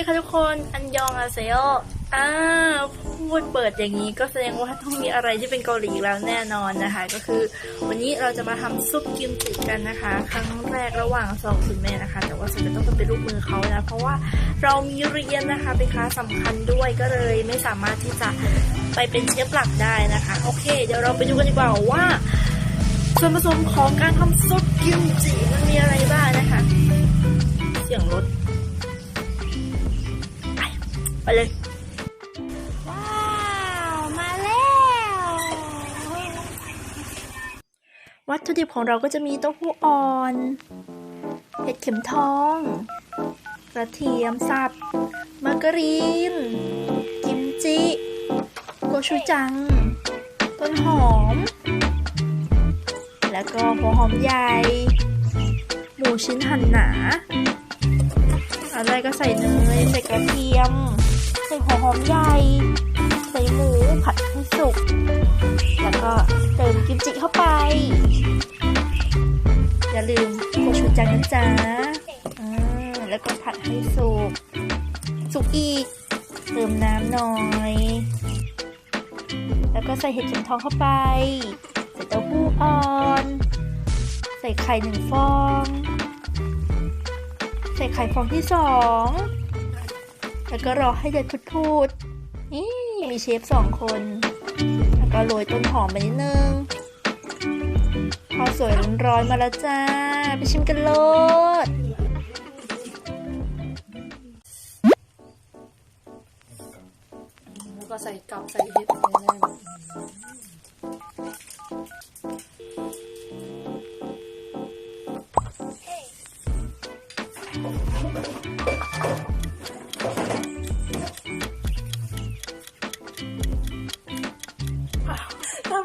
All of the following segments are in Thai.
ดีค่ะทุกคนอันยองอาเซโออ่าพูดเปิดอย่างนี้ก็แสดงว่าต้องมีอะไรที่เป็นเกาหลีแล้วแน่นอนนะคะ ก็คือวันนี้เราจะมาทำซุปกิมจิกันนะคะ ครั้งแรกระหว่างสองคุณแม่นะคะ แต่ว่าสุดจะต้องเป็นลูกมือเขานะเพราะว่าเรามีเรียนนะคะเป็นคลาสสำคัญด้วยก็เลยไม่สามารถที่จะไปเป็นเชฟหลักได้นะคะ โอเค เดี๋ยวเราไปดูกันดีกว่าว่าส่วนผสมของการทำซุปกิมจิ เลย ว้าวมาแล้ว วัตถุดิบของเราก็จะมีเต้าหู้อ่อน เห็ดเข็มทอง กระเทียมสับมาการีน กิมจิ โกชูจัง ต้นหอม แล้วก็หัวหอมใหญ่ หมูชิ้นหั่นหนาอะไรก็ใส่เนยใส่กระเทียมใส่ หัวหอมใหญ่ ใส่หมูผัดให้สุก แล้วก็เติมกิมจิเข้าไป อย่าลืมโคชูจังนะจ๊ะแล้วก็ผัดให้สุก สุกอีก เติมน้ำหน่อย แล้วก็ใส่เห็ดเข็มทองเข้าไป ใส่เต้าหู้อ่อน ใส่ไข่หนึ่งฟอง ใส่ไข่ฟองที่สอง แล้วก็รอให้เดือดพุดๆนี่มีเชฟสองคน แล้วก็โรยต้นหอมไปนิดนึงข้าวสวยร้อนๆมาแล้วจ้า ไปชิมกันโลดแล้วก็ใส่กับใส่เห็ดไปเลย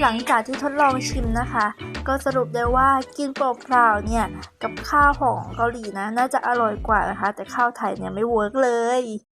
หลังจากที่ทดลองชิมนะคะ ก็สรุปได้ว่ากินเปล่าๆเนี่ย กับข้าวของเกาหลีนะ น่าจะอร่อยกว่านะคะ แต่ข้าวไทยเนี่ยไม่เวิร์กเลย